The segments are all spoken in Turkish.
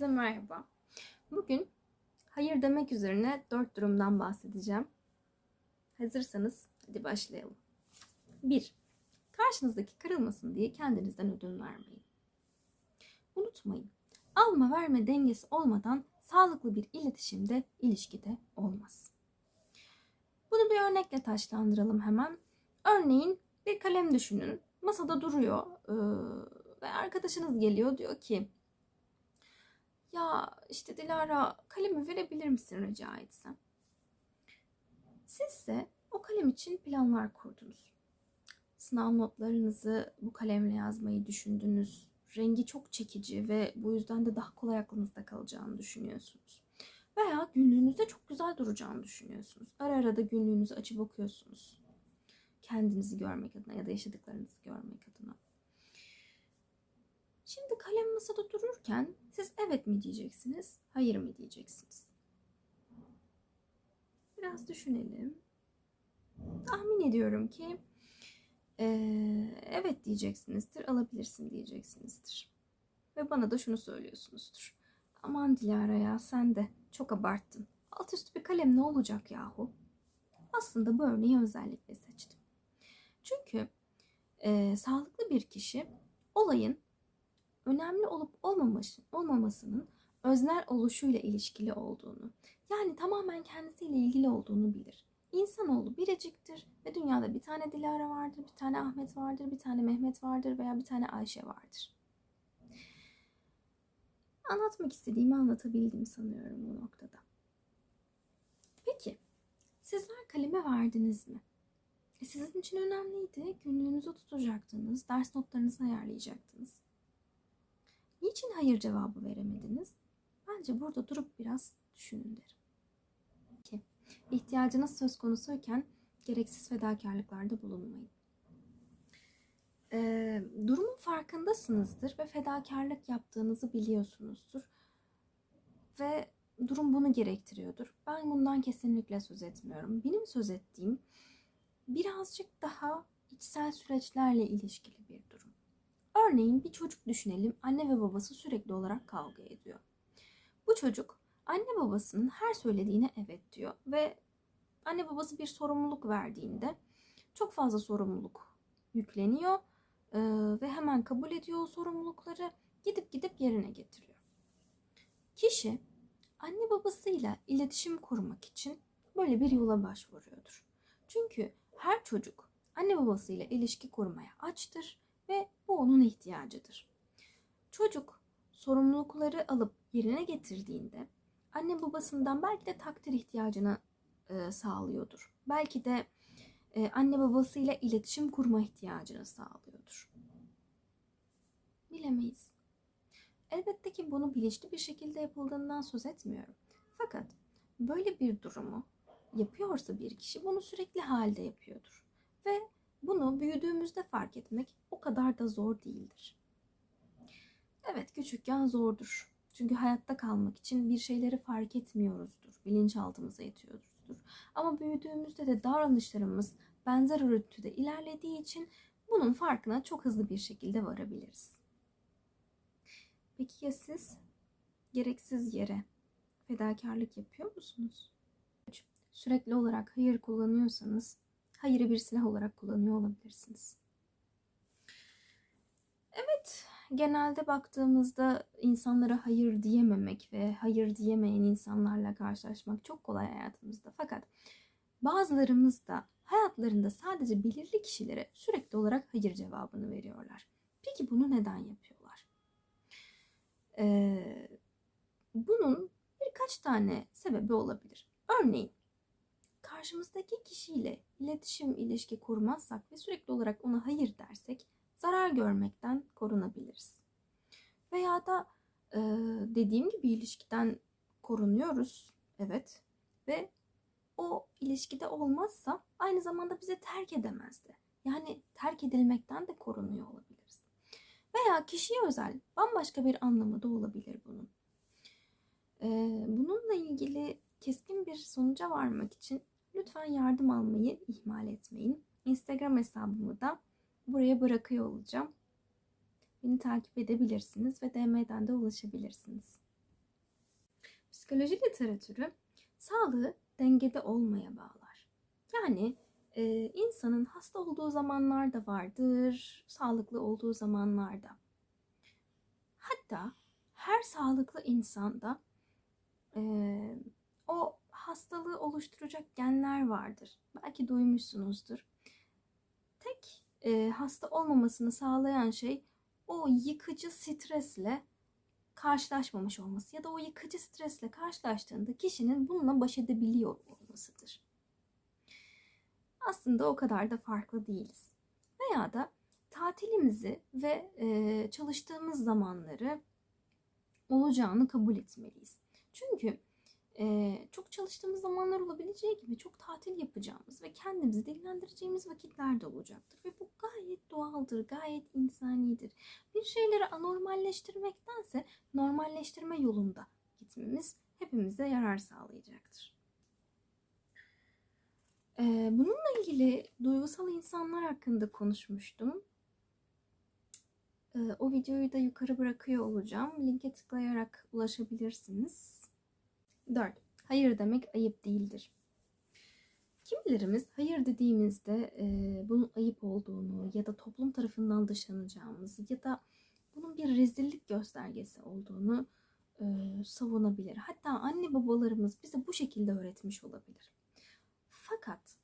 Herkese merhaba. Bugün hayır demek üzerine dört durumdan bahsedeceğim. Hazırsanız hadi başlayalım. 1. Karşınızdaki kırılmasın diye kendinizden ödün vermeyin. Unutmayın, alma verme dengesi olmadan sağlıklı bir iletişimde, ilişkide olmaz. Bunu bir örnekle taşlandıralım hemen. Örneğin bir kalem düşünün. Masada duruyor ee, ve arkadaşınız geliyor diyor ki ya işte Dilara kalemi verebilir misin rica etsem? Siz de o kalem için planlar kurdunuz. Sınav notlarınızı bu kalemle yazmayı düşündünüz. Rengi çok çekici ve bu yüzden de daha kolay aklınızda kalacağını düşünüyorsunuz. Veya günlüğünüzde çok güzel duracağını düşünüyorsunuz. Ara ara da günlüğünüzü açıp okuyorsunuz. Kendinizi görmek adına ya da yaşadıklarınızı görmek adına. Şimdi kalem masada dururken siz evet mi diyeceksiniz, hayır mı diyeceksiniz? Biraz düşünelim. Tahmin ediyorum ki eee, evet diyeceksinizdir, alabilirsin diyeceksinizdir. Ve bana da şunu söylüyorsunuzdur. Aman Dilara ya sen de çok abarttın. Alt üstü bir kalem ne olacak yahu? Aslında bu örneği özellikle seçtim. Çünkü eee, sağlıklı bir kişi olayın önemli olup olmaması, olmamasının öznel oluşuyla ilişkili olduğunu, yani tamamen kendisiyle ilgili olduğunu bilir. İnsanoğlu biriciktir ve dünyada bir tane Dilara vardır, bir tane Ahmet vardır, bir tane Mehmet vardır veya bir tane Ayşe vardır. Anlatmak istediğimi anlatabildim sanıyorum bu noktada. Peki, sizler kaleme verdiniz mi? E sizin için önemliydi. Günlüğünüzü tutacaktınız, ders notlarınızı ayarlayacaktınız. Niçin hayır cevabı veremediniz? Bence burada durup biraz düşünün derim. Ki ihtiyacınız söz konusuyken gereksiz fedakarlıklarda bulunmayın. Ee, durumun farkındasınızdır ve fedakarlık yaptığınızı biliyorsunuzdur. Ve durum bunu gerektiriyordur. Ben bundan kesinlikle söz etmiyorum. Benim söz ettiğim birazcık daha içsel süreçlerle ilişkili bir durum. Örneğin bir çocuk düşünelim. Anne ve babası sürekli olarak kavga ediyor. Bu çocuk anne babasının her söylediğine evet diyor ve anne babası bir sorumluluk verdiğinde çok fazla sorumluluk yükleniyor ve hemen kabul ediyor o sorumlulukları gidip gidip yerine getiriyor. Kişi anne babasıyla iletişim kurmak için böyle bir yola başvuruyordur. Çünkü her çocuk anne babasıyla ilişki kurmaya açtır ve bu onun ihtiyacıdır. Çocuk sorumlulukları alıp yerine getirdiğinde anne babasından belki de takdir ihtiyacını e, sağlıyordur. Belki de e, anne babasıyla iletişim kurma ihtiyacını sağlıyordur. Bilemeyiz. Elbette ki bunu bilinçli bir şekilde yapıldığından söz etmiyorum. Fakat böyle bir durumu yapıyorsa bir kişi bunu sürekli halde yapıyordur. Ve bunu büyüdüğümüzde fark etmek o kadar da zor değildir. Evet küçükken zordur. Çünkü hayatta kalmak için bir şeyleri fark etmiyoruzdur. Bilinçaltımıza yatıyoruzdur. Ama büyüdüğümüzde de davranışlarımız benzer örüntüde ilerlediği için bunun farkına çok hızlı bir şekilde varabiliriz. Peki ya siz gereksiz yere fedakarlık yapıyor musunuz? Sürekli olarak hayır kullanıyorsanız hayırı bir silah olarak kullanıyor olabilirsiniz. Evet, genelde baktığımızda insanlara hayır diyememek ve hayır diyemeyen insanlarla karşılaşmak çok kolay hayatımızda. Fakat bazılarımız da hayatlarında sadece belirli kişilere sürekli olarak hayır cevabını veriyorlar. Peki bunu neden yapıyorlar? Ee, bunun birkaç tane sebebi olabilir. Örneğin karşımızdaki kişiyle iletişim ilişki kurmazsak ve sürekli olarak ona hayır dersek zarar görmekten korunabiliriz. Veya da e, dediğim gibi ilişkiden korunuyoruz. Evet. Ve o ilişkide olmazsa aynı zamanda bizi terk edemezdi. Yani terk edilmekten de korunuyor olabiliriz. Veya kişiye özel bambaşka bir anlamı da olabilir bunun. Ee, bununla ilgili keskin bir sonuca varmak için lütfen yardım almayı ihmal etmeyin. Instagram hesabımı da buraya bırakıyor olacağım. Beni takip edebilirsiniz ve DM'den de ulaşabilirsiniz. Psikoloji literatürü sağlığı dengede olmaya bağlar. Yani e, insanın hasta olduğu zamanlar da vardır, sağlıklı olduğu zamanlarda. Hatta her sağlıklı insanda e, o hastalığı oluşturacak genler vardır. Belki duymuşsunuzdur. Tek e, hasta olmamasını sağlayan şey o yıkıcı stresle karşılaşmamış olması ya da o yıkıcı stresle karşılaştığında kişinin bununla baş edebiliyor olmasıdır. Aslında o kadar da farklı değiliz. Veya da tatilimizi ve e, çalıştığımız zamanları olacağını kabul etmeliyiz. Çünkü e, çok çalıştığımız zamanlar olabileceği gibi çok tatil yapacağımız ve kendimizi dinlendireceğimiz vakitler de olacaktır. Ve bu gayet doğaldır, gayet insanidir. Bir şeyleri anormalleştirmektense normalleştirme yolunda gitmemiz hepimize yarar sağlayacaktır. Ee, bununla ilgili duygusal insanlar hakkında konuşmuştum. Ee, o videoyu da yukarı bırakıyor olacağım. Linke tıklayarak ulaşabilirsiniz. 4. Hayır demek ayıp değildir. Kimilerimiz hayır dediğimizde e, bunun ayıp olduğunu ya da toplum tarafından dışlanacağımızı ya da bunun bir rezillik göstergesi olduğunu e, savunabilir. Hatta anne babalarımız bize bu şekilde öğretmiş olabilir. Fakat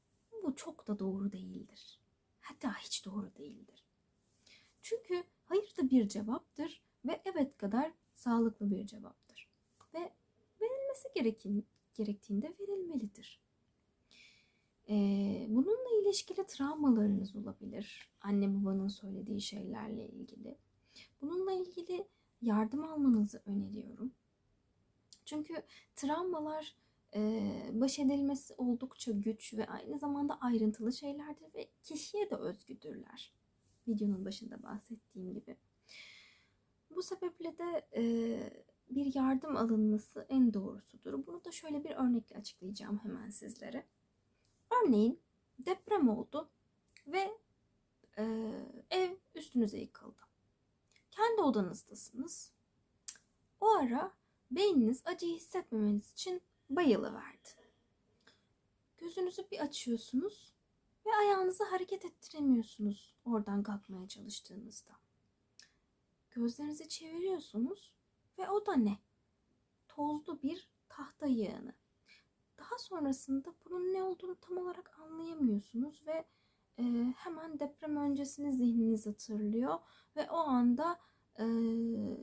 bu çok da doğru değildir. Hatta hiç doğru değildir. Çünkü hayır da bir cevaptır ve evet kadar sağlıklı bir cevaptır. Ve verilmesi gerektiğinde verilmelidir. Ee, bununla ilişkili travmalarınız olabilir. Anne babanın söylediği şeylerle ilgili. Bununla ilgili yardım almanızı öneriyorum. Çünkü travmalar e, baş edilmesi oldukça güç ve aynı zamanda ayrıntılı şeylerdir ve kişiye de özgüdürler. Videonun başında bahsettiğim gibi. Bu sebeple de e, bir yardım alınması en doğrusudur. Bunu da şöyle bir örnekle açıklayacağım hemen sizlere. Örneğin deprem oldu ve e, ev üstünüze yıkıldı. Kendi odanızdasınız. O ara beyniniz acıyı hissetmemeniz için bayılıverdi. Gözünüzü bir açıyorsunuz ve ayağınızı hareket ettiremiyorsunuz oradan kalkmaya çalıştığınızda. Gözlerinizi çeviriyorsunuz ve o da ne? Tozlu bir tahta yığını. Daha sonrasında bunun ne olduğunu tam olarak anlayamıyorsunuz ve e, hemen deprem öncesini zihniniz hatırlıyor ve o anda e,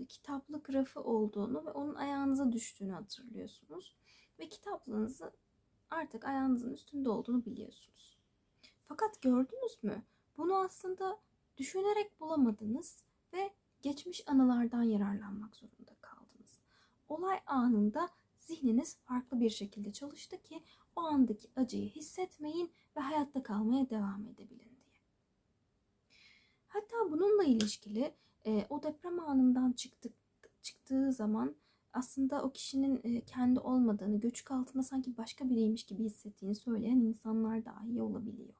kitaplık rafı olduğunu ve onun ayağınıza düştüğünü hatırlıyorsunuz ve kitaplığınızı artık ayağınızın üstünde olduğunu biliyorsunuz. Fakat gördünüz mü? Bunu aslında düşünerek bulamadınız geçmiş anılardan yararlanmak zorunda kaldınız. Olay anında zihniniz farklı bir şekilde çalıştı ki o andaki acıyı hissetmeyin ve hayatta kalmaya devam edebilin diye. Hatta bununla ilişkili e, o deprem anından çıktık, çıktığı zaman aslında o kişinin e, kendi olmadığını, göçük altında sanki başka biriymiş gibi hissettiğini söyleyen insanlar dahi olabiliyor.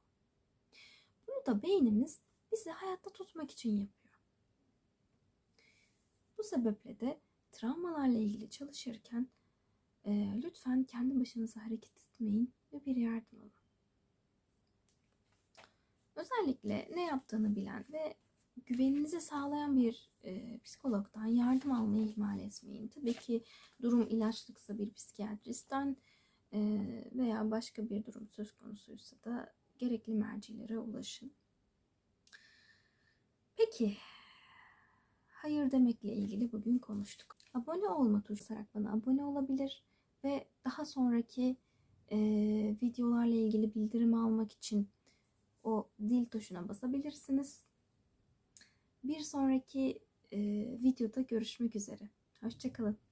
Bunu da beynimiz bizi hayatta tutmak için yapıyor. Bu sebeple de travmalarla ilgili çalışırken e, lütfen kendi başınıza hareket etmeyin ve bir yardım alın. Özellikle ne yaptığını bilen ve güveninizi sağlayan bir e, psikologdan yardım almayı ihmal etmeyin. Tabii ki durum ilaçlıksa bir psikiyatristten e, veya başka bir durum söz konusuysa da gerekli mercilere ulaşın. Peki, hayır demekle ilgili bugün konuştuk. Abone olma tuşuna bana abone olabilir ve daha sonraki e, videolarla ilgili bildirim almak için o zil tuşuna basabilirsiniz. Bir sonraki e, videoda görüşmek üzere. Hoşçakalın.